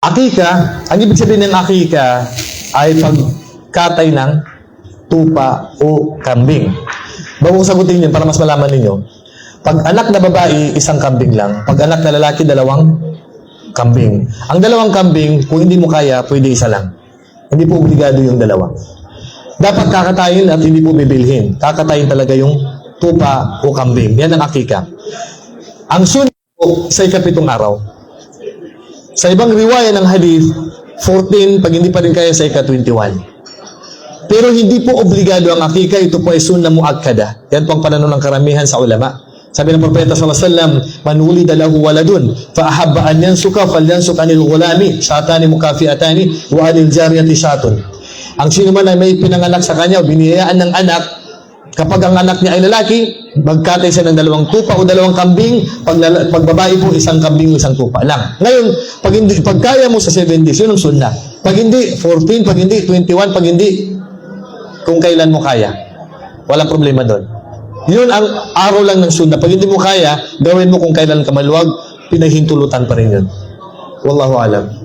Akika, ang ibig sabihin ng akika ay pagkatay ng tupa o kambing. Bago sagutin yun para mas malaman ninyo, pag anak na babae, isang kambing lang. Pag anak na lalaki, dalawang kambing. Ang dalawang kambing, kung hindi mo kaya, pwede isa lang. Hindi po obligado yung dalawa. Dapat kakatayin at hindi po bibilhin. Kakatayin talaga yung tupa o kambing. Yan ang akika. Ang sunnah po sa ikapitong araw. Sa ibang riwaya ng hadith, 14 pag hindi pa rin kaya sa ika-21. Pero hindi po obligado ang akika, ito po ay sunnah muakkada. Yan po ang pananaw ng karamihan sa ulama. Sabi ng Propeta sallallahu alaihi wasallam, "Man wulida lahu waladun, fa ahabba an yansuka falyansuk anil ghulami, shatani mukafiatani wa anil jariyati shatun." Ang sino man ay may pinanganak sa kanya, o biniyayaan ng anak, kapag ang anak niya ay lalaki, magkatay siya ng dalawang tupa o dalawang kambing, pag, lala- pag babae po, isang kambing o isang tupa lang. Ngayon, pag, hindi, pag kaya mo sa 7 days, yun ang sunnah. Pag hindi, 14, pag hindi, 21, pag hindi, kung kailan mo kaya. Walang problema doon. Yun ang araw lang ng sunnah. Pag hindi mo kaya, gawin mo kung kailan ka maluwag, pinahintulutan pa rin yun. Wallahu alam.